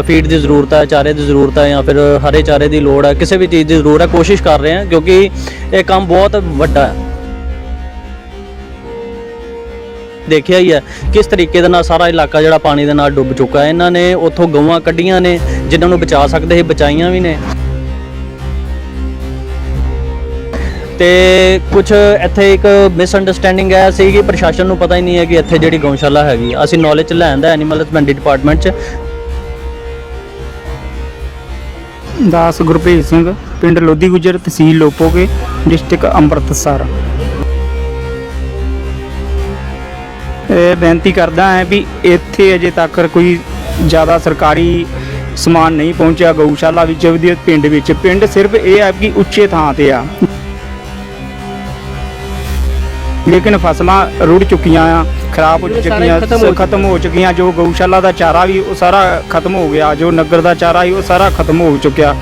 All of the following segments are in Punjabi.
ਫੀਡ ਦੀ ਜ਼ਰੂਰਤ ਹੈ ਚਾਰੇ ਦੀ ਜ਼ਰੂਰਤ ਹੈ ਜਾਂ ਫਿਰ ਹਰੇ ਚਾਰੇ ਦੀ ਲੋੜ ਹੈ ਕਿਸੇ ਵੀ ਚੀਜ਼ ਦੀ ਜ਼ਰੂਰਤ ਹੈ ਕੋਸ਼ਿਸ਼ ਕਰ ਰਹੇ ਹਾਂ ਕਿਉਂਕਿ ਇਹ ਕੰਮ ਬਹੁਤ ਵੱਡਾ ਹੈ। ਦੇਖਿਆ ਹੀ ਹੈ ਕਿਸ ਤਰੀਕੇ ਦੇ ਨਾਲ ਸਾਰਾ ਇਲਾਕਾ ਜਿਹੜਾ ਪਾਣੀ ਦੇ ਨਾਲ ਡੁੱਬ ਚੁੱਕਾ ਹੈ। ਇਹਨਾਂ ਨੇ ਉੱਥੋਂ ਗਊਆਂ ਕੱਢੀਆਂ ਨੇ, ਜਿਨ੍ਹਾਂ ਨੂੰ ਬਚਾ ਸਕਦੇ ਸੀ, ਬਚਾਈਆਂ ਵੀ ਨੇ। ਤੇ ਕੁਝ ਇੱਥੇ ਇੱਕ ਮਿਸਅੰਡਰਸਟੈਂਡਿੰਗ ਹੈ ਸੀ ਕਿ ਪ੍ਰਸ਼ਾਸਨ ਨੂੰ ਪਤਾ ਹੀ ਨਹੀਂ ਹੈ ਕਿ ਇੱਥੇ ਜਿਹੜੀ ਗਊਸ਼ਾਲਾ ਹੈਗੀ, ਅਸੀਂ ਨੌਲੇਜ ਚ ਲੈਂਦਾ ਐਨੀਮਲ ਹਸਬੈਂਡਰੀ ਡਿਪਾਰਟਮੈਂਟ ਚ ਦਾਸ ਗੁਰਪ੍ਰੀਤ ਸਿੰਘ, ਪਿੰਡ ਲੋਧੀ ਗੁਜਰ, ਤਹਿਸੀਲ ਲੋਪੋਗੇ, ਡਿਸਟ੍ਰਿਕਟ ਅੰਮ੍ਰਿਤਸਰ। ਇਹ ਬੇਨਤੀ ਕਰਦਾ ਹਾਂ ਵੀ ਇੱਥੇ ਅਜੇ ਤੱਕ ਕੋਈ ਜ਼ਿਆਦਾ ਸਰਕਾਰੀ ਸਮਾਨ ਨਹੀਂ ਪਹੁੰਚਿਆ ਗਊਸ਼ਾਲਾ ਵਿੱਚ ਉਹਦੇ ਪਿੰਡ ਵਿੱਚ। ਪਿੰਡ ਸਿਰਫ ਇਹ ਹੈ ਕਿ ਉੱਚੇ ਥਾਂ ਤੇ ਆ। ਲੇਕਿਨ ਫਸਲਾਂ ਰੁੜ ਚੁੱਕੀਆਂ ਆ। ਖਰਾਬ ਹੋ ਚੁੱਕੀਆਂ ਖਤਮ ਹੋ ਖਤਮ ਹੋ ਚੁੱਕੀਆਂ। ਜੋ ਗਊਸ਼ਾਲਾ ਦਾ ਚਾਰਾ ਵੀ ਉਹ ਸਾਰਾ ਖਤਮ ਹੋ ਗਿਆ ਜੋ ਨਗਰ ਦਾ ਚਾਰਾ ਸੀ ਉਹ ਸਾਰਾ ਖਤਮ ਹੋ ਚੁੱਕਿਆ।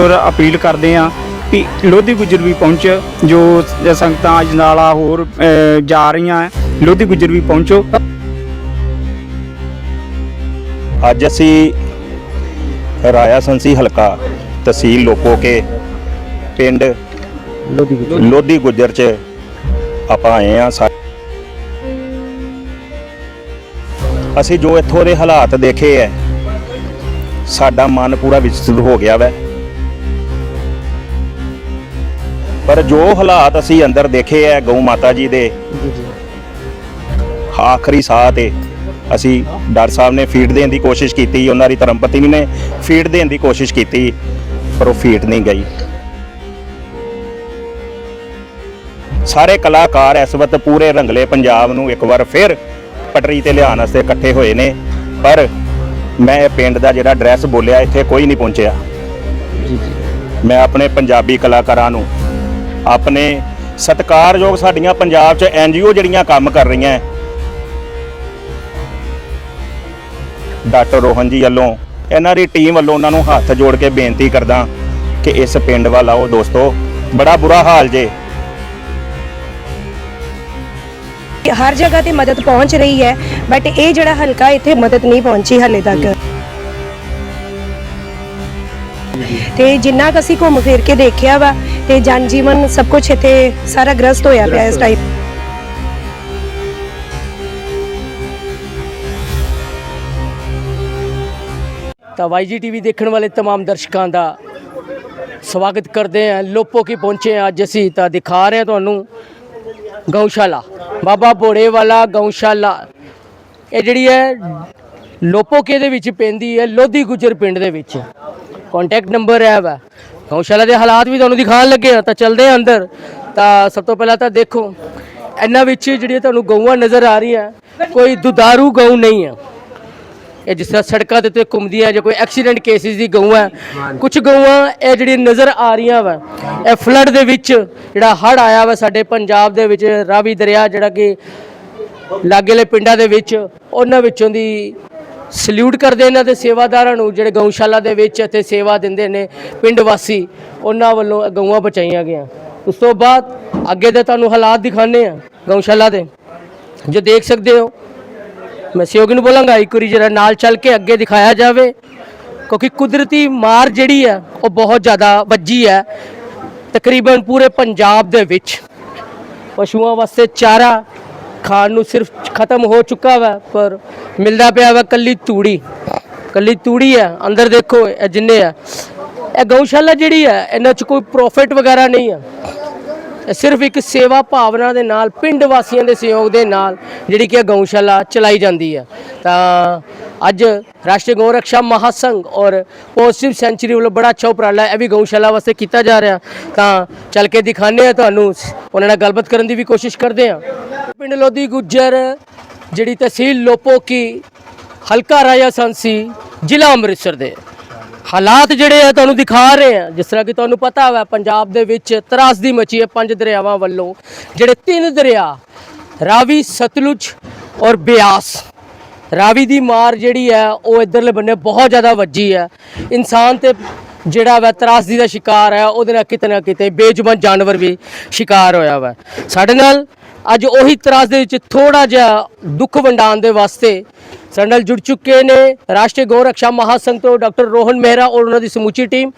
ਔਰ ਅਪੀਲ ਕਰਦੇ ਆ ਕਿ ਲੋਧੀ ਗੁਜਰ ਵੀ ਪਹੁੰਚ ਜੋ ਸੰਗਤਾਂ ਅਜਨਾਲਾ ਹੋਰ ਅਹ, ਜਾ ਰਹੀਆਂ ਹੈ। ਲੋਧੀ ਗੁਜਰ ਵੀ ਪਹੁੰਚੋ। ਅੱਜ ਅਸੀਂ ਰਾਇਆ ਸੰਸੀ ਹਲਕਾ ਤਹਿਸੀਲ ਲੋਪੋਕੇ ਪਿੰਡ ਲੋਧੀ ਗੁੱਜਰ ਚ ਆਪਾਂ ਆਏ ਆ ਅਸੀਂ ਜੋ ਇੱਥੋਂ ਦੇ ਹਾਲਾਤ ਦੇਖੇ ਐ ਸਾਡਾ ਮਨ ਪੂਰਾ ਵਿਚਲਿਤ ਹੋ ਗਿਆ ਵੈ। ਪਰ ਜੋ ਹਾਲਾਤ ਅਸੀਂ ਅੰਦਰ ਦੇਖੇ ਐ ਗਊ ਮਾਤਾ ਜੀ ਦੇ ਆਖਰੀ ਸਾਹ ਤੇ ਅਸੀਂ ਡਾਕਟਰ ਸਾਹਿਬ ਨੇ ਫੀਡ ਦੇਣ ਦੀ ਕੋਸ਼ਿਸ਼ ਕੀਤੀ ਉਹਨਾਂ ਦੀ ਧਰਮ ਪਤਨੀ ਨੇ ਫੀਡ ਦੇਣ ਦੀ ਕੋਸ਼ਿਸ਼ ਕੀਤੀ ਪਰ ਉਹ ਫੀਡ ਨਹੀਂ ਗਈ। ਸਾਰੇ ਕਲਾਕਾਰ ਇਸ ਵਕਤ ਪੂਰੇ ਰੰਗਲੇ ਪੰਜਾਬ ਨੂੰ ਇੱਕ ਵਾਰ ਫਿਰ ਪਟਰੀ ਤੇ ਲਿਆਉਣ ਵਾਸਤੇ ਇਕੱਠੇ ਹੋਏ ਨੇ। ਪਰ ਮੈਂ ਇਹ ਪਿੰਡ ਦਾ ਜਿਹੜਾ ਐਡਰੈਸ ਬੋਲਿਆ ਇੱਥੇ ਕੋਈ ਨਹੀਂ ਪਹੁੰਚਿਆ। ਮੈਂ ਆਪਣੇ ਪੰਜਾਬੀ ਕਲਾਕਾਰਾਂ ਨੂੰ ਆਪਣੇ ਸਤਿਕਾਰਯੋਗ ਸਾਡੀਆਂ ਪੰਜਾਬ 'ਚ ਐਨਜੀਓ ਜਿਹੜੀਆਂ ਕੰਮ ਕਰ ਰਹੀਆਂ ਡਾਕਟਰ ਰੋਹਨ ਜੀ ਵੱਲੋਂ ਇਹਨਾਂ ਦੀ ਟੀਮ ਵੱਲੋਂ ਉਹਨਾਂ ਨੂੰ ਹੱਥ ਜੋੜ ਕੇ ਬੇਨਤੀ ਕਰਦਾ ਕਿ ਇਸ ਪਿੰਡ ਵੱਲ ਆਓ ਦੋਸਤੋ। ਬੜਾ ਬੁਰਾ ਹਾਲ ਜੇ ਹਰ ਜਗ੍ਹਾ ਤੇ ਮਦਦ ਪਹੁੰਚ ਰਹੀ ਹੈ ਬਟ ਇਹ ਜਿਹੜਾ ਹਲਕਾ ਇੱਥੇ ਮਦਦ ਨਹੀਂ ਪਹੁੰਚੀ ਹਲੇ ਤੱਕ ਤੇ ਜਿੰਨਾ ਕੁ ਅਸੀਂ ਘੁੰਮ ਫਿਰ ਕੇ ਦੇਖਿਆ ਵਾ ਤੇ ਜਨ ਜੀਵਨ ਸਭ ਕੁਝ ਇੱਥੇ ਸਾਰਾ ਗ੍ਰਸਤ ਹੋਇਆ ਪਿਆ ਇਸ ਟਾਈਮ ਤਾਂ ਵਾਈਜੀ ਟੀਵੀ ਦੇਖਣ ਵਾਲੇ तमाम ਦਰਸ਼ਕਾਂ ਦਾ ਸਵਾਗਤ ਕਰਦੇ ਹਾਂ ਲੋਪੋ ਕੀ ਪਹੁੰਚੇ ਹਾਂ ਅੱਜ ਅਸੀਂ ਤਾਂ ਦਿਖਾ ਰਹੇ ਹਾਂ ਤੁਹਾਨੂੰ ਗਊਸ਼ਾਲਾ, ਬਾਬਾ ਬੋੜੇ ਵਾਲਾ ਗਊਸ਼ਾਲਾ। ਇਹ ਜਿਹੜੀ ਹੈ ਲੋਪੋਕੇ ਦੇ ਵਿੱਚ ਪੈਂਦੀ ਹੈ, ਲੋਧੀ ਗੁਜਰ ਪਿੰਡ ਦੇ ਵਿੱਚ। ਕੰਟੈਕਟ ਨੰਬਰ ਹੈ ਵਾ ਗਊਸ਼ਾਲਾ ਦੇ ਹਾਲਾਤ ਵੀ ਤੁਹਾਨੂੰ ਦਿਖਾਉਣ ਲੱਗੇ ਆ ਤਾਂ ਚੱਲਦੇ ਹਾਂ ਅੰਦਰ। ਤਾਂ ਸਭ ਤੋਂ ਪਹਿਲਾਂ ਤਾਂ ਦੇਖੋ, ਇਹਨਾਂ ਵਿੱਚ ਜਿਹੜੀਆਂ ਤੁਹਾਨੂੰ ਗਊਆਂ ਨਜ਼ਰ ਆ ਰਹੀਆਂ, ਕੋਈ ਦੁਦਾਰੂ ਗਊ ਨਹੀਂ ਹੈ। ਇਹ ਜਿਸ ਤਰ੍ਹਾਂ ਸੜਕਾਂ ਦੇ ਉੱਤੇ ਘੁੰਮਦੀਆਂ ਜਾਂ ਕੋਈ ਐਕਸੀਡੈਂਟ ਕੇਸਿਸ ਦੀ ਗਊਆਂ ਕੁਝ ਗਊਆਂ ਇਹ ਜਿਹੜੀ ਨਜ਼ਰ ਆ ਰਹੀਆਂ ਵਾ, ਇਹ ਫਲੱਡ ਦੇ ਵਿੱਚ ਜਿਹੜਾ ਹੜ ਆਇਆ ਵਾ ਸਾਡੇ ਪੰਜਾਬ ਦੇ ਵਿੱਚ, ਰਾਵੀ ਦਰਿਆ ਜਿਹੜਾ ਕਿ ਲਾਗੇਲੇ ਪਿੰਡਾਂ ਦੇ ਵਿੱਚ, ਉਹਨਾਂ ਵਿੱਚੋਂ ਦੀ ਸਲੂਟ ਕਰਦੇ ਇਹਨਾਂ ਦੇ ਸੇਵਾਦਾਰਾਂ ਨੂੰ, ਜਿਹੜੇ ਗਊਸ਼ਾਲਾ ਦੇ ਵਿੱਚ ਇੱਥੇ ਸੇਵਾ ਦਿੰਦੇ ਨੇ, ਪਿੰਡ ਵਾਸੀ, ਉਹਨਾਂ ਵੱਲੋਂ ਇਹ ਗਊਆਂ ਬਚਾਈਆਂ ਗਈਆਂ। ਉਸ ਤੋਂ ਬਾਅਦ ਅੱਗੇ ਦੇ ਤੁਹਾਨੂੰ ਹਾਲਾਤ ਦਿਖਾਣੇ ਆ ਗਊਸ਼ਾਲਾ ਦੇ। ਜੋ ਦੇਖ ਸਕਦੇ ਹੋ ਮੈਂ ਸਹਿਯੋਗੀ ਨੂੰ ਬੋਲਾਂਗਾ, ਇੱਕ ਵਾਰੀ ਜਰਾ ਨਾਲ ਚੱਲ ਕੇ ਅੱਗੇ ਦਿਖਾਇਆ ਜਾਵੇ। ਕਿਉਂਕਿ ਕੁਦਰਤੀ ਮਾਰ ਜਿਹੜੀ ਹੈ, ਉਹ ਬਹੁਤ ਜ਼ਿਆਦਾ ਵੱਜੀ ਹੈ, ਤਕਰੀਬਨ ਪੂਰੇ ਪੰਜਾਬ ਦੇ ਵਿੱਚ। ਪਸ਼ੂਆਂ ਵਾਸਤੇ ਚਾਰਾ ਖਾਣ ਨੂੰ ਸਿਰਫ ਖਤਮ ਹੋ ਚੁੱਕਾ ਵਾ, ਪਰ ਮਿਲਦਾ ਪਿਆ ਵਾ ਕੱਲੀ ਤੂੜੀ। ਕੱਲੀ ਤੂੜੀ ਹੈ, ਅੰਦਰ ਦੇਖੋ ਇਹ ਜਿੰਨੇ ਆ। ਇਹ ਗਊਸ਼ਾਲਾ ਜਿਹੜੀ ਹੈ, ਇਹਨਾਂ 'ਚ ਕੋਈ ਪ੍ਰੋਫਿਟ ਵਗੈਰਾ ਨਹੀਂ ਹੈ ਸਿਰਫ ਇੱਕ ਸੇਵਾ ਭਾਵਨਾ ਦੇ ਨਾਲ, ਪਿੰਡ ਵਾਸੀਆਂ ਦੇ ਸਹਿਯੋਗ ਦੇ ਨਾਲ ਜਿਹੜੀ ਕਿ ਗਊਸ਼ਾਲਾ ਚਲਾਈ ਜਾਂਦੀ ਹੈ। ਤਾਂ ਅੱਜ ਰਾਸ਼ਟਰੀ ਗਊ ਰੱਖਿਆ ਮਹਾਸੰਘ ਔਰ ਪੋਜ਼ਿਟਿਵ ਸੈਂਚਰੀ ਵੱਲੋਂ ਬੜਾ ਅੱਛਾ ਉਪਰਾਲਾ ਇਹ ਵੀ ਗਊਸ਼ਾਲਾ ਵਾਸਤੇ ਕੀਤਾ ਜਾ ਰਿਹਾ। ਤਾਂ ਚੱਲ ਕੇ ਦਿਖਾਣੇ ਆ ਤੁਹਾਨੂੰ, ਉਹਨਾਂ ਨਾਲ ਗੱਲਬਾਤ ਕਰਨ ਦੀ ਵੀ ਕੋਸ਼ਿਸ਼ ਕਰਦੇ ਆ ਪਿੰਡ ਲੋਧੀ ਗੁੱਜਰ, ਜਿਹੜੀ ਤਹਿਸੀਲ ਲੋਪੋ ਕੀ ਹਲਕਾ ਰਾਜਾ ਸੰਸੀ, ਜ਼ਿਲ੍ਹਾ ਅੰਮ੍ਰਿਤਸਰ ਦੇ। ਹਾਲਾਤ ਜਿਹੜੇ ਆ ਤੁਹਾਨੂੰ ਦਿਖਾ ਰਹੇ ਆ, ਜਿਸ ਤਰ੍ਹਾਂ ਕਿ ਤੁਹਾਨੂੰ ਪਤਾ ਵਾ ਪੰਜਾਬ ਦੇ ਵਿੱਚ ਤਰਾਸਦੀ ਮਚੀ ਹੈ ਪੰਜ ਦਰਿਆਵਾਂ ਵੱਲੋਂ, ਜਿਹੜੇ ਤਿੰਨ ਦਰਿਆ, ਰਾਵੀ, ਸਤਲੁਜ ਔਰ ਬਿਆਸ। ਰਾਵੀ ਦੀ ਮਾਰ ਜਿਹੜੀ ਹੈ ਉਹ ਇਧਰਲੇ ਬੰਨੇ ਬਹੁਤ ਜ਼ਿਆਦਾ ਵੱਜੀ ਹੈ ਇਨਸਾਨ ਤੇ ਜਿਹੜਾ ਵਾ ਤਰਾਸਦੀ ਦਾ ਸ਼ਿਕਾਰ ਹੈ ਉਹਦੇ ਨਾਲ ਕਿਤੇ ਨਾ ਕਿਤੇ ਬੇਜੁਬਾਨ ਜਾਨਵਰ ਵੀ ਸ਼ਿਕਾਰ ਹੋਇਆ ਵਾ। ਸਾਡੇ ਨਾਲ ਅੱਜ ਉਹੀ ਤਰਾਸ ਦੇ ਵਿੱਚ ਥੋੜਾ ਜਿਹਾ ਦੁੱਖ ਵੰਡਾਉਣ ਦੇ ਵਾਸਤੇ ਸਾਡੇ ਨਾਲ ਜੁੜ ਚੁੱਕੇ ਨੇ ਰਾਸ਼ਟਰੀ ਗੋ ਰੱਖਿਆ ਮਹਾਸੰਘ ਤੋਂ ਡਾਕਟਰ ਰੋਹਨ ਮਹਿਰਾ ਔਰ ਉਹਨਾਂ ਦੀ ਸਮੁੱਚੀ ਟੀਮ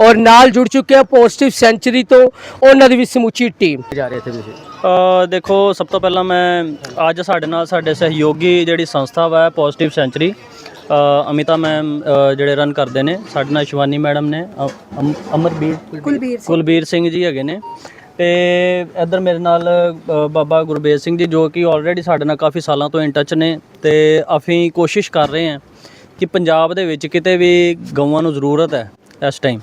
ਔਰ ਨਾਲ ਜੁੜ ਚੁੱਕੇ ਆ ਪੋਜ਼ਿਟਿਵ ਸੈਂਚੁਰੀ ਤੋਂ ਉਹਨਾਂ ਦੀ ਵੀ ਸਮੁੱਚੀ ਟੀਮ ਜਾ ਰਹੇ ਥੇ ਤੁਸੀਂ ਅ, ਦੇਖੋ ਸਭ ਤੋਂ ਪਹਿਲਾਂ ਮੈਂ ਅੱਜ ਸਾਡੇ ਨਾਲ ਸਾਡੇ ਸਹਿਯੋਗੀ ਜਿਹੜੀ ਸੰਸਥਾ ਵਾ ਪੋਜ਼ਿਟਿਵ ਸੈਂਚਰੀ ਅਮਿਤਾ ਮੈਮ ਜਿਹੜੇ ਰਨ ਕਰਦੇ ਨੇ ਸਾਡੇ ਨਾਲ ਸ਼ਿਵਾਨੀ ਮੈਡਮ ਨੇ ਅਮਰਬੀਰ ਕੁਲਬੀਰ ਕੁਲਬੀਰ ਸਿੰਘ ਜੀ ਹੈਗੇ ਨੇ ਤੇ ਇੱਧਰ ਮੇਰੇ ਨਾਲ ਅ, ਬਾਬਾ ਗੁਰਬੇਜ ਸਿੰਘ ਜੀ ਜੋ ਕਿ ਆਲਰੇਡੀ ਸਾਡੇ ਨਾਲ ਕਾਫੀ ਸਾਲਾਂ ਤੋਂ ਇਨ ਟੱਚ ਨੇ ਤੇ ਅਸੀਂ ਕੋਸ਼ਿਸ਼ ਕਰ ਰਹੇ ਹਾਂ ਕਿ ਪੰਜਾਬ ਦੇ ਵਿੱਚ ਕਿਤੇ ਵੀ ਗਊਆਂ ਨੂੰ ਜ਼ਰੂਰਤ ਹੈ ਇਸ ਟਾਈਮ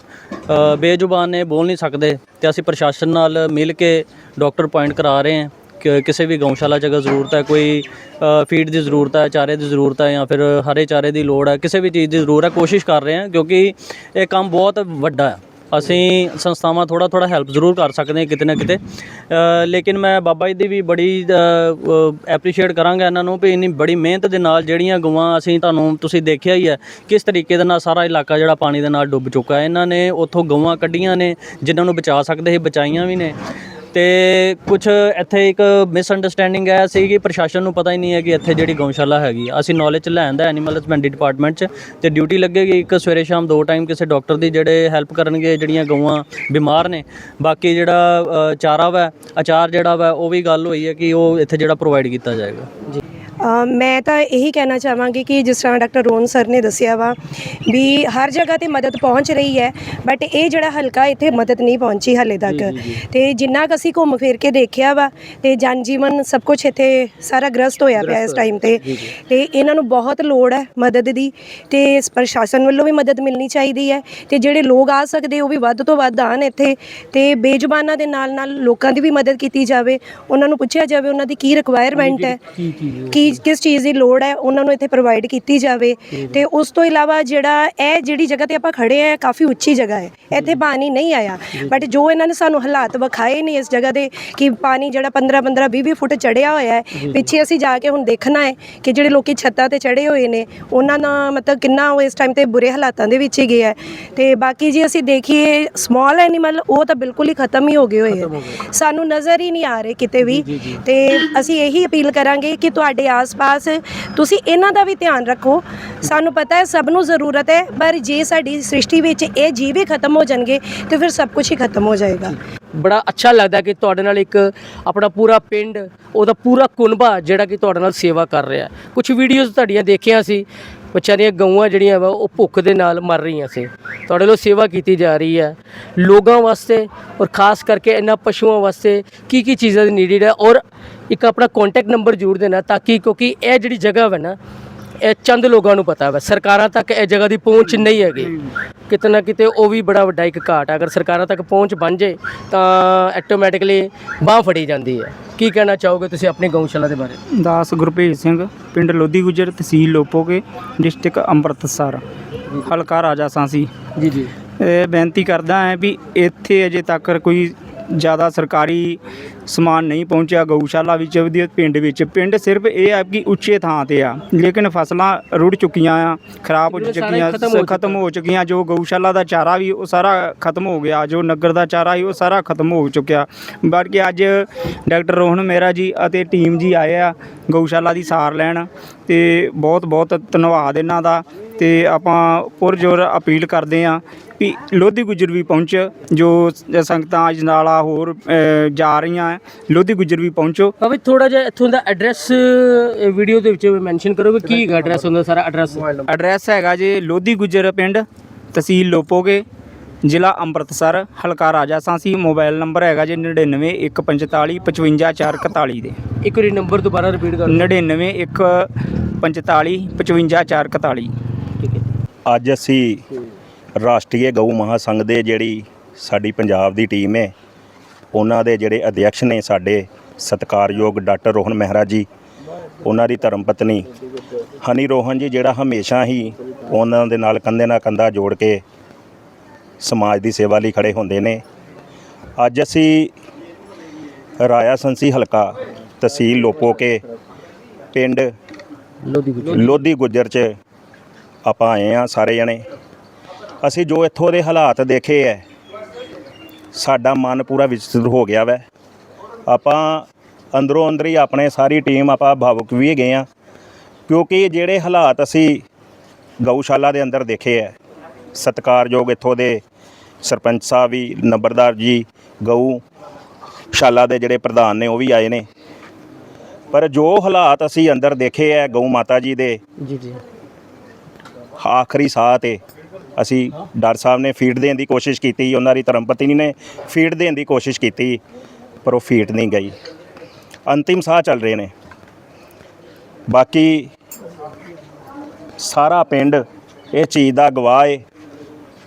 ਬੇਜ਼ੁਬਾਨ ਨੇ ਬੋਲ ਨਹੀਂ ਸਕਦੇ ਤੇ ਅਸੀਂ ਪ੍ਰਸ਼ਾਸਨ ਨਾਲ ਮਿਲ ਕੇ ਡਾਕਟਰ ਪੁਆਇੰਟ ਕਰਾ ਰਹੇ ਹਾਂ ਕਿ ਕਿਸੇ ਵੀ ਗਊਸ਼ਾਲਾ ਜਗ੍ਹਾ ਜ਼ਰੂਰਤ ਹੈ ਕੋਈ ਫੀਡ ਦੀ ਜ਼ਰੂਰਤ ਹੈ ਚਾਰੇ ਦੀ ਜ਼ਰੂਰਤ ਹੈ ਜਾਂ ਫਿਰ ਹਰੇ ਚਾਰੇ ਦੀ ਲੋੜ ਹੈ ਕਿਸੇ ਵੀ ਚੀਜ਼ ਦੀ ਜ਼ਰੂਰਤ ਹੈ ਕੋਸ਼ਿਸ਼ ਕਰ ਰਹੇ ਹਾਂ ਕਿਉਂਕਿ ਇਹ ਕੰਮ ਬਹੁਤ ਵੱਡਾ ਹੈ। ਅਸੀਂ ਸੰਸਥਾਵਾਂ ਥੋੜਾ ਥੋੜਾ ਹੈਲਪ ਜ਼ਰੂਰ ਕਰ ਸਕਦੇ ਹਾਂ ਕਿਤੇ ਨਾ ਕਿਤੇ। ਲੇਕਿਨ ਮੈਂ ਬਾਬਾ ਜੀ ਦੀ ਵੀ ਬੜੀ ਐਪਰੀਸ਼ੀਏਟ ਕਰਾਂਗਾ ਇਹਨਾਂ ਨੂੰ ਵੀ ਇੰਨੀ ਬੜੀ ਮਿਹਨਤ ਦੇ ਨਾਲ ਜਿਹੜੀਆਂ ਗਊਆਂ ਅਸੀਂ ਤੁਹਾਨੂੰ ਤੁਸੀਂ ਦੇਖਿਆ ਹੀ ਹੈ, ਕਿਸ ਤਰੀਕੇ ਦੇ ਨਾਲ ਸਾਰਾ ਇਲਾਕਾ ਜਿਹੜਾ ਪਾਣੀ ਦੇ ਨਾਲ ਡੁੱਬ ਚੁੱਕਾ ਹੈ। ਇਹਨਾਂ ਨੇ ਉੱਥੋਂ ਗਊਆਂ ਕੱਢੀਆਂ ਨੇ, ਜਿਨ੍ਹਾਂ ਨੂੰ ਬਚਾ ਸਕਦੇ ਸੀ, ਬਚਾਈਆਂ ਵੀ ਨੇ। ਤੇ ਕੁਝ ਇੱਥੇ ਇੱਕ ਮਿਸਅੰਡਰਸਟੈਂਡਿੰਗ ਹੈ ਸੀ ਕਿ ਪ੍ਰਸ਼ਾਸਨ ਨੂੰ ਪਤਾ ਹੀ ਨਹੀਂ ਹੈ ਕਿ ਇੱਥੇ ਜਿਹੜੀ ਗਊਸ਼ਾਲਾ ਹੈਗੀ ਆ। ਅਸੀਂ ਨੌਲੇਜ ਚ ਲੈਣ ਦਾ ਐਨੀਮਲ ਹਸਬੈਂਡਰੀ ਡਿਪਾਰਟਮੈਂਟ ਚ ਤੇ ਡਿਊਟੀ ਲੱਗੇਗੀ ਇੱਕ ਸਵੇਰੇ ਸ਼ਾਮ ਦੋ ਟਾਈਮ ਕਿਸੇ ਡਾਕਟਰ ਦੀ ਜਿਹੜੇ ਹੈਲਪ ਕਰਨਗੇ ਜਿਹੜੀਆਂ ਗਊਆਂ ਬਿਮਾਰ ਨੇ। ਬਾਕੀ ਜਿਹੜਾ ਅ, ਚਾਰਾ ਵਾ ਅਚਾਰ ਜਿਹੜਾ ਵਾ ਉਹ ਵੀ ਗੱਲ ਹੋਈ ਹੈ ਕਿ ਉਹ ਇੱਥੇ ਜਿਹੜਾ ਪ੍ਰੋਵਾਈਡ ਕੀਤਾ ਜਾਏਗਾ। ਜੀ। ਮੈਂ ਤਾਂ ਇਹੀ ਕਹਿਣਾ ਚਾਹਾਂਗੀ ਕਿ ਜਿਸ ਤਰ੍ਹਾਂ ਡਾਕਟਰ ਰੋਹਨ ਸਰ ਨੇ ਦੱਸਿਆ ਵਾ ਵੀ ਹਰ ਜਗ੍ਹਾ ਤੇ ਮਦਦ ਪਹੁੰਚ ਰਹੀ ਹੈ ਬਟ ਇਹ ਜਿਹੜਾ ਹਲਕਾ ਇੱਥੇ ਮਦਦ ਨਹੀਂ ਪਹੁੰਚੀ ਹਾਲੇ ਤੱਕ। ਤੇ ਜਿੰਨਾ ਕੁ ਅਸੀਂ ਘੁੰਮ ਫਿਰ ਕੇ ਦੇਖਿਆ ਵਾ ਤੇ ਜਨ ਜੀਵਨ ਸਭ ਕੁਝ ਇੱਥੇ ਸਾਰਾ ਗ੍ਰਸਤ ਹੋਇਆ ਪਿਆ ਇਸ ਟਾਈਮ ਤੇ। ਤੇ ਇਹਨਾਂ ਨੂੰ ਬਹੁਤ ਲੋੜ ਹੈ ਮਦਦ ਦੀ ਤੇ ਇਸ ਪ੍ਰਸ਼ਾਸਨ ਵੱਲੋਂ ਵੀ ਮਦਦ ਮਿਲਣੀ ਚਾਹੀਦੀ ਹੈ ਤੇ ਜਿਹੜੇ ਲੋਕ ਆ ਸਕਦੇ ਉਹ ਵੀ ਵੱਧ ਤੋਂ ਵੱਧ ਆਣ ਇੱਥੇ ਤੇ ਬੇਜ਼ੁਬਾਨਾਂ ਦੇ ਨਾਲ ਨਾਲ ਲੋਕਾਂ ਦੀ ਵੀ ਮਦਦ ਕੀਤੀ ਜਾਵੇ। ਉਹਨਾਂ ਨੂੰ ਪੁੱਛਿਆ ਜਾਵੇ ਉਹਨਾਂ ਦੀ ਕੀ ਰਿਕੁਆਇਰਮੈਂਟ ਹੈ? ਕੀ ਕਿਸ ਚੀਜ਼ ਦੀ ਲੋੜ ਹੈ ਉਹਨਾਂ ਨੂੰ ਇੱਥੇ ਪ੍ਰੋਵਾਈਡ ਕੀਤੀ ਜਾਵੇ। ਤੇ ਉਸ ਤੋਂ ਇਲਾਵਾ ਜਿਹੜਾ ਇਹ ਜਿਹੜੀ ਜਗ੍ਹਾ ਤੇ ਆਪਾਂ ਖੜੇ ਆ ਕਾਫੀ ਉੱਚੀ ਜਗ੍ਹਾ ਹੈ। ਇੱਥੇ ਪਾਣੀ ਨਹੀਂ ਆਇਆ। ਬਟ ਜੋ ਇਹਨਾਂ ਨੇ ਸਾਨੂੰ ਹਾਲਾਤ ਵਿਖਾਏ ਨੇ ਇਸ ਜਗ੍ਹਾ ਦੇ ਕਿ ਪਾਣੀ ਜਿਹੜਾ 15 15 20 20 ਫੁੱਟ ਚੜਿਆ ਹੋਇਆ ਹੈ ਪਿੱਛੇ ਅਸੀਂ ਜਾ ਕੇ ਹੁਣ ਦੇਖਣਾ ਹੈ ਕਿ ਜਿਹੜੇ ਲੋਕੀ ਛੱਤਾਂ ਤੇ ਚੜੇ ਹੋਏ ਨੇ ਉਹਨਾਂ ਦਾ ਮਤਲਬ ਕਿੰਨਾ ਉਹ ਇਸ ਟਾਈਮ ਤੇ ਬੁਰੇ ਹਾਲਾਤਾਂ ਦੇ ਵਿੱਚ ਹੀ ਹੈ। ਤੇ ਬਾਕੀ ਜੀ ਅਸੀਂ ਦੇਖੀਏ ਸਮਾਲ ਐਨੀਮਲ ਉਹ ਤਾਂ ਬਿਲਕੁਲ ਹੀ ਖਤਮ ਹੀ ਹੋ ਗਏ ਹੋਏ ਸਾਨੂੰ ਨਜ਼ਰ ਹੀ ਨਹੀਂ ਆ ਰਹੇ ਕਿਤੇ ਵੀ। ਤੇ ਅਸੀਂ ਇਹੀ ਅਪੀਲ ਕਰਾਂਗੇ ਕਿ ਤੁਹਾਡੇ ਆਸ-ਪਾਸ। ਤੁਸੀਂ ਇਹਨਾਂ ਦਾ ਵੀ ਧਿਆਨ ਰੱਖੋ। ਸਾਨੂੰ ਪਤਾ ਹੈ, ਸਭ ਨੂੰ ਜ਼ਰੂਰਤ ਹੈ, ਪਰ ਜੇ ਸਾਡੀ ਸ੍ਰਿਸ਼ਟੀ ਵਿੱਚ ਇਹ ਜੀਵ ਹੀ ਖਤਮ ਹੋ ਜਾਣਗੇ, ਤੇ ਫਿਰ ਸਭ ਕੁਝ ਹੀ ਖਤਮ ਹੋ ਜਾਏਗਾ। ਬੜਾ ਅੱਛਾ ਲੱਗਦਾ ਕਿ ਤੁਹਾਡੇ ਨਾਲ ਇੱਕ ਆਪਣਾ ਪੂਰਾ ਪਿੰਡ, ਉਹਦਾ ਪੂਰਾ ਕੁਨਬਾ ਜਿਹੜਾ ਕਿ ਤੁਹਾਡੇ ਨਾਲ ਸੇਵਾ ਕਰ ਰਿਹਾ ਕੁਝ ਵੀਡੀਓਜ਼ ਤੁਹਾਡੀਆਂ ਦੇਖੀਆਂ ਸੀ, ਬੱਚਿਆਂ ਦੀਆਂ ਗਊਆਂ ਜਿਹੜੀਆਂ ਵਾ, ਉਹ ਭੁੱਖ ਦੇ ਨਾਲ ਮਰ ਰਹੀਆਂ ਸੀ। ਤੁਹਾਡੇ ਵੱਲੋਂ ਸੇਵਾ ਕੀਤੀ ਜਾ ਰਹੀ ਹੈ। ਲੋਕਾਂ ਵਾਸਤੇ ਔਰ ਖਾਸ ਕਰਕੇ ਇਹਨਾਂ ਪਸ਼ੂਆਂ ਵਾਸਤੇ ਕੀ ਕੀ ਚੀਜ਼ਾਂ ਦੀ ਨੀਡਡ ਹੈ ਔਰ ਇੱਕ ਆਪਣਾ ਕੰਟੈਕਟ ਨੰਬਰ ਜ਼ਰੂਰ ਦੇਣਾ ਤਾਂ ਕਿ ਕਿਉਂਕਿ ਇਹ ਜਿਹੜੀ ਜਗ੍ਹਾ ਹੈ ਨਾ ਇਹ ਚੰਦ ਲੋਕਾਂ ਨੂੰ ਪਤਾ ਹੈ ਸਰਕਾਰਾਂ ਤੱਕ ਇਹ ਜਗ੍ਹਾ ਦੀ ਪਹੁੰਚ ਨਹੀਂ ਹੈਗੀ। ਕਿਤੇ ਨਾ ਕਿਤੇ ਉਹ ਵੀ ਬੜਾ ਵੱਡਾ ਇੱਕ ਘਾਟ ਹੈ ਅਗਰ ਸਰਕਾਰਾਂ ਤੱਕ ਪਹੁੰਚ ਬਣ ਜੇ ਤਾਂ ਆਟੋਮੈਟਿਕਲੀ ਬਾਹ ਫੜੀ ਜਾਂਦੀ ਹੈ ਕੀ ਕਹਿਣਾ ਚਾਹੋਗੇ ਤੁਸੀਂ ਆਪਣੀ ਗਊਸ਼ਾਲਾ ਦੇ ਬਾਰੇ? ਦਾਸ ਗੁਰਭੇਜ ਸਿੰਘ ਪਿੰਡ ਲੋਧੀ ਗੁਜਰ ਤਹਿਸੀਲ ਲੋਪੋਕੇ ਡਿਸਟ੍ਰਿਕਟ ਅੰਮ੍ਰਿਤਸਰ। ਹਲਕਾ ਰਾਜਾ ਸਾਂਸੀ। ਜੀ ਜੀ। ਇਹ ਬੇਨਤੀ ਕਰਦਾ ਹਾਂ ਵੀ ਇੱਥੇ ਅਜੇ ਤੱਕ ਕੋਈ ਜ਼ਿਆਦਾ ਸਰਕਾਰੀ ਸਮਾਨ ਨਹੀਂ ਪਹੁੰਚਿਆ। ਗਊਸ਼ਾਲਾ ਵਿੱਚ ਉਹਦੀ ਪਿੰਡ ਵਿੱਚ। ਪਿੰਡ ਸਿਰਫ ਇਹ ਹੈ ਕਿ ਉੱਚੇ ਥਾਂ ਤੇ ਆ। ਲੇਕਿਨ ਫਸਲਾਂ ਰੁੜ ਚੁੱਕੀਆਂ ਆ ਖਰਾਬ ਹੋ ਚੁੱਕੀਆਂ ਖਤਮ ਹੋ ਚੁੱਕੀਆਂ। ਜੋ ਗਊਸ਼ਾਲਾ ਦਾ ਚਾਰਾ ਵੀ ਉਹ ਸਾਰਾ ਖਤਮ ਹੋ ਗਿਆ। ਜੋ ਨਗਰ ਦਾ ਚਾਰਾ ਸੀ ਉਹ ਸਾਰਾ ਖਤਮ ਹੋ ਚੁੱਕਿਆ। ਬਾਕੀ ਅੱਜ ਡਾਕਟਰ ਰੋਹਨ ਮੇਰਾ ਜੀ ਅਤੇ ਟੀਮ ਜੀ ਆਏ ਆ ਗਊਸ਼ਾਲਾ ਦੀ ਸਾਰ ਲੈਣ ਤੇ ਬਹੁਤ ਬਹੁਤ ਧੰਨਵਾਦ ਇਹਨਾਂ ਦਾ। ਤੇ ਆਪਾਂ ਪੁਰਜੋਰ ਅਪੀਲ ਕਰਦੇ ਆ ਵੀ ਲੋਧੀ ਗੁੱਜਰ ਵੀ ਪਹੁੰਚ ਜੋ ਸੰਗਤਾਂ ਅਜਨਾਲਾ ਹੋਰ ਜਾ ਰਹੀਆਂ। ਹੈ ਲੋਧੀ ਗੁੱਜਰ ਵੀ ਪਹੁੰਚੋ। ਬਾਬਾ ਥੋੜਾ ਜਿਹਾ ਇੱਥੋਂ ਦਾ ਐਡਰੈਸ ਵੀਡੀਓ ਦੇ ਵਿੱਚ ਮੈਂਸ਼ਨ ਕਰੋਗੇ ਕੀ ਹੈਗਾ ਐਡਰੈਸ ਹੁੰਦਾ ਸਾਰਾ ਐਡਰੈਸ ਐਡਰੈਸ ਹੈਗਾ ਜੀ ਲੋਧੀ ਗੁੱਜਰ ਪਿੰਡ ਤਹਿਸੀਲ ਲੋਪੋਗੇ ਜ਼ਿਲ੍ਹਾ ਅੰਮ੍ਰਿਤਸਰ ਹਲਕਾ ਰਾਜਾ ਸਾਂਸੀ। ਮੋਬਾਈਲ ਨੰਬਰ ਹੈਗਾ ਜੀ 99145 55441 ਦੇ। ਇੱਕ ਵਾਰੀ ਨੰਬਰ ਦੁਬਾਰਾ ਰਿਪੀਟ ਕਰ 99145 55441 ਠੀਕ ਹੈ ਅੱਜ ਅਸੀਂ ਰਾਸ਼ਟਰੀ ਗਊ ਮਹਾਸੰਘ ਦੇ ਜਿਹੜੀ ਸਾਡੀ ਪੰਜਾਬ ਦੀ ਟੀਮ ਹੈ ਉਹਨਾਂ ਦੇ ਜਿਹੜੇ ਅਧਿਅਕਸ਼ ਨੇ ਸਾਡੇ ਸਤਿਕਾਰਯੋਗ ਡਾਕਟਰ ਰੋਹਨ ਮਹਿਰਾ ਜੀ, ਉਹਨਾਂ ਦੀ ਧਰਮ ਪਤਨੀ ਹਨੀ ਰੋਹਨ ਜੀ, ਜਿਹੜਾ ਹਮੇਸ਼ਾ ਹੀ ਉਹਨਾਂ ਦੇ ਨਾਲ ਕੰਧੇ ਨਾਲ ਕੰਧਾ ਜੋੜ ਕੇ ਸਮਾਜ ਦੀ ਸੇਵਾ ਲਈ ਖੜੇ ਹੁੰਦੇ ਨੇ। ਅੱਜ ਅਸੀਂ ਰਾਇਆ ਸੰਸੀ ਹਲਕਾ ਤਹਿਸੀਲ ਲੋਪੋਕੇ ਪਿੰਡ ਲੋਧੀ ਗੁੱਜਰ ਚ ਆਪਾਂ ਆਏ ਆ ਸਾਰੇ ਜਣੇ। ਅਸੀਂ ਜੋ ਇੱਥੋਂ ਦੇ ਹਾਲਾਤ ਦੇਖੇ ਐ ਸਾਡਾ ਮਨ ਪੂਰਾ ਵਿਚਲਿਤ ਹੋ ਗਿਆ ਵੈ। ਆਪਾਂ ਅੰਦਰੋਂ ਅੰਦਰ ਹੀ ਆਪਣੇ ਸਾਰੀ ਟੀਮ ਆਪਾਂ ਭਾਵੁਕ ਵੀ ਗਏ ਆ ਕਿਉਂਕਿ ਜਿਹੜੇ ਹਾਲਾਤ ਅਸੀਂ ਗਊਸ਼ਾਲਾ ਦੇ ਅੰਦਰ ਦੇਖੇ ਹੈ ਸਤਿਕਾਰਯੋਗ ਇੱਥੋਂ ਦੇ ਸਰਪੰਚ ਸਾਹਿਬ ਵੀ ਨੰਬਰਦਾਰ ਜੀ ਗਊ ਸ਼ਾਲਾ ਦੇ ਜਿਹੜੇ ਪ੍ਰਧਾਨ ਨੇ ਉਹ ਵੀ ਆਏ ਨੇ। ਪਰ ਜੋ ਹਾਲਾਤ ਅਸੀਂ ਅੰਦਰ ਦੇਖੇ ਹੈ ਗਊ ਮਾਤਾ ਜੀ ਦੇ ਜੀ ਜੀ। ਆਖਰੀ ਸਾਹ ਤੇ ਅਸੀਂ ਡਾਕਟਰ ਸਾਹਿਬ ਨੇ ਫੀਡ ਦੇਣ ਦੀ ਕੋਸ਼ਿਸ਼ ਕੀਤੀ, ਉਹਨਾਂ ਦੀ ਧਰਮਪਤਨੀ ਨੇ ਫੀਡ ਦੇਣ ਦੀ ਕੋਸ਼ਿਸ਼ ਕੀਤੀ, ਪਰ ਉਹ ਫੀਡ ਨਹੀਂ ਗਈ। ਅੰਤਿਮ ਸਾਹ ਚੱਲ ਰਹੇ ਨੇ। ਬਾਕੀ ਸਾਰਾ ਪਿੰਡ ਇਹ ਚੀਜ਼ ਦਾ ਗਵਾਹ ਏ।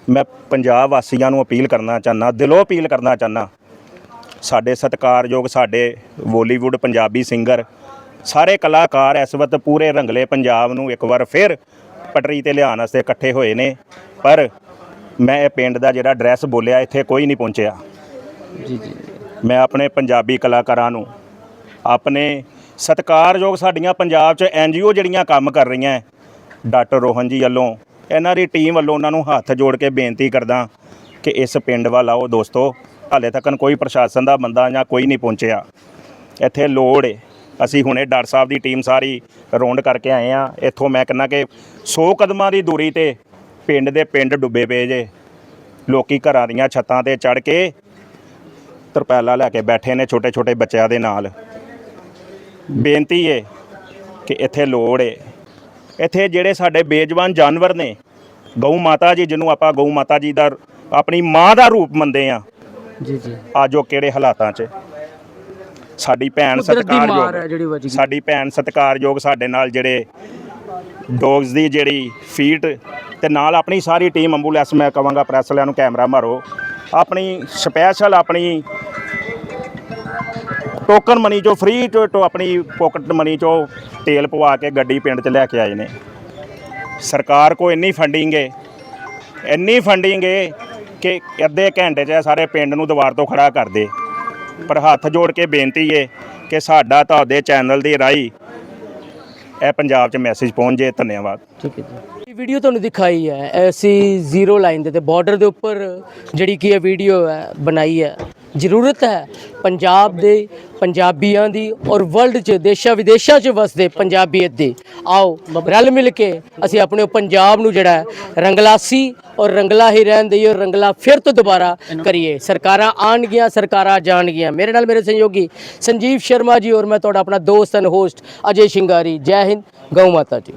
ਮੈਂ ਪੰਜਾਬ ਵਾਸੀਆਂ ਨੂੰ ਅਪੀਲ ਕਰਨਾ ਚਾਹੁੰਦਾ, ਦਿਲੋਂ ਅਪੀਲ ਕਰਨਾ ਚਾਹੁੰਦਾ। ਸਾਡੇ ਸਤਿਕਾਰਯੋਗ, ਸਾਡੇ ਬਾਲੀਵੁੱਡ ਪੰਜਾਬੀ ਸਿੰਗਰ, ਸਾਰੇ ਕਲਾਕਾਰ ਇਸ ਵਕਤ ਪੂਰੇ ਰੰਗਲੇ ਪੰਜਾਬ ਨੂੰ ਇੱਕ ਵਾਰ ਫਿਰ ਪਟਰੀ ਤੇ ਲਿਆਉਣ ਵਾਸਤੇ ਇਕੱਠੇ ਹੋਏ ਨੇ ਪਰ ਮੈਂ ਇਹ ਪਿੰਡ ਦਾ ਜਿਹੜਾ ਐਡਰੈਸ ਬੋਲਿਆ ਇੱਥੇ ਕੋਈ ਨਹੀਂ ਪਹੁੰਚਿਆ। ਜੀ ਜੀ। ਮੈਂ ਆਪਣੇ ਪੰਜਾਬੀ ਕਲਾਕਾਰਾਂ ਨੂੰ ਆਪਣੇ ਸਤਿਕਾਰਯੋਗ ਸਾਡੀਆਂ ਪੰਜਾਬ 'ਚ ਐਨਜੀਓ ਜਿਹੜੀਆਂ ਕੰਮ ਕਰ ਰਹੀਆਂ ਡਾਕਟਰ ਰੋਹਨ ਜੀ ਵੱਲੋਂ ਇਹਨਾਂ ਦੀ ਟੀਮ ਵੱਲੋਂ ਉਹਨਾਂ ਨੂੰ ਹੱਥ ਜੋੜ ਕੇ ਬੇਨਤੀ ਕਰਦਾ ਕਿ ਇਸ ਪਿੰਡ ਵੱਲ ਆਓ ਦੋਸਤੋ ਹਾਲੇ ਤੱਕ ਕੋਈ ਪ੍ਰਸ਼ਾਸਨ ਦਾ ਬੰਦਾ ਜਾਂ ਕੋਈ ਨਹੀਂ ਪਹੁੰਚਿਆ। ਇੱਥੇ ਲੋੜ ਏ। ਅਸੀਂ ਹੁਣੇ ਡਾਕਟਰ ਸਾਹਿਬ ਦੀ ਟੀਮ ਸਾਰੀ ਰੌਂਡ ਕਰਕੇ ਆਏ ਆ ਇੱਥੋਂ ਮੈਂ ਕਹਿੰਦਾ ਕਿ 100 ਕਦਮਾਂ ਦੀ ਦੂਰੀ ਤੇ ਪਿੰਡ ਦੇ ਪਿੰਡ ਡੁੱਬੇ ਪਏ ਜੇ। ਲੋਕੀ ਘਰਾਂ ਦੀਆਂ ਛੱਤਾਂ ਤੇ ਚੜ ਕੇ ਤਰਪੈਲਾ ਲੈ ਕੇ ਬੈਠੇ ਨੇ ਛੋਟੇ ਛੋਟੇ ਬੱਚਿਆਂ ਦੇ ਨਾਲ। ਬੇਨਤੀ ਏ ਕਿ ਇੱਥੇ ਲੋੜ ਏ। ਇੱਥੇ ਜਿਹੜੇ ਸਾਡੇ ਬੇਜਵਾਨ ਜਾਨਵਰ ਨੇ ਗਊ ਮਾਤਾ ਜੀ ਜਿਹਨੂੰ ਆਪਾਂ ਗਊ ਮਾਤਾ ਜੀ ਦਾ ਆਪਣੀ ਮਾਂ ਦਾ ਰੂਪ ਮੰਨਦੇ ਆ ਜੀ ਜੀ। ਅੱਜ ਉਹ ਕਿਹੜੇ ਹਾਲਾਤਾਂ 'ਚ? ਸਾਡੀ ਭੈਣ ਕੁਦਰਤ ਦੀ ਮਾਰ ਹੈ ਸਤਿਕਾਰਯੋਗ ਜਿਹੜੀ ਵੱਜ ਗਈ। ਸਾਡੀ ਭੈਣ ਸਤਿਕਾਰਯੋਗ ਸਾਡੇ ਨਾਲ ਜਿਹੜੇ ਡੌਗਸ ਦੀ ਜਿਹੜੀ ਫੀਟ ਤੇ ਨਾਲ ਆਪਣੀ ਸਾਰੀ ਟੀਮ ਐਂਬੂਲੈਂਸ ਮੈਂ ਕਵਾਂਗਾ ਪ੍ਰੈਸ ਵਾਲਿਆਂ ਨੂੰ ਕੈਮਰਾ ਮਾਰੋ। ਆਪਣੀ ਸਪੈਸ਼ਲ ਆਪਣੀ ਟੋਕਨ ਮਨੀ ਚੋਂ ਫ੍ਰੀ ਤੋਂ ਆਪਣੀ ਪਾਕਟ ਮਨੀ ਚੋਂ ਤੇਲ ਪਵਾ ਕੇ ਗੱਡੀ ਪਿੰਡ 'ਚ ਲੈ ਕੇ ਆਏ ਨੇ। ਸਰਕਾਰ ਕੋ ਇੰਨੀ ਫੰਡਿੰਗ ਹੈ ਇੰਨੀ ਫੰਡਿੰਗ ਹੈ ਕਿ ਅੱਧੇ ਘੰਟੇ 'ਚ ਇਹ ਸਾਰੇ ਪਿੰਡ ਨੂੰ ਦੀਵਾਰ ਤੋਂ ਖੜਾ ਕਰ ਦੇ। ਪਰ ਹੱਥ ਜੋੜ ਕੇ ਬੇਨਤੀ ਹੈ ਕਿ ਸਾਡਾ ਤੁਹਾਡੇ ਚੈਨਲ ਦੀ ਰਾਹੀਂ ਇਹ ਪੰਜਾਬ 'ਚ ਮੈਸੇਜ ਪਹੁੰਚ ਜੇ ਧੰਨਵਾਦ। ਠੀਕ ਹੈ ਜੀ। ਇਹ ਵੀਡੀਓ ਤੁਹਾਨੂੰ ਦਿਖਾਈ ਹੈ। ਐਸੀ ਜ਼ੀਰੋ ਲਾਈਨ ਦੇ ਤੇ ਬਾਰਡਰ ਦੇ ਉੱਪਰ ਜਿਹੜੀ ਕਿ ਇਹ ਵੀਡੀਓ ਹੈ, ਬਣਾਈ ਹੈ। ਜ਼ਰੂਰਤ ਹੈ ਪੰਜਾਬ ਦੇ ਪੰਜਾਬੀਆਂ ਦੀ ਔਰ ਵਰਲਡ 'ਚ, ਦੇਸ਼ਾਂ ਵਿਦੇਸ਼ਾਂ 'ਚ ਵਸਦੇ ਪੰਜਾਬੀਅਤ ਦੀ। ਆਓ, ਰਲ ਮਿਲ ਕੇ ਅਸੀਂ ਆਪਣੇ ਪੰਜਾਬ ਨੂੰ ਜਿਹੜਾ ਰੰਗਲਾਸੀ ਔਰ ਰੰਗਲਾ ਹੀ ਰਹਿਣ ਦੇਈਏ ਔਰ ਰੰਗਲਾ ਫਿਰ ਤੋਂ ਦੁਬਾਰਾ ਕਰੀਏ। ਸਰਕਾਰਾਂ ਆਣਗੀਆਂ ਸਰਕਾਰਾਂ ਜਾਣਗੀਆਂ। ਮੇਰੇ ਨਾਲ ਮੇਰੇ ਸਹਿਯੋਗੀ ਸੰਜੀਵ ਸ਼ਰਮਾ ਜੀ ਔਰ ਮੈਂ ਤੁਹਾਡਾ ਆਪਣਾ ਦੋਸਤ ਐਂਡ ਹੋਸਟ ਅਜੇ ਸ਼ਿੰਗਾਰੀ। ਜੈ ਹਿੰਦ, ਗਊ ਮਾਤਾ ਜੀ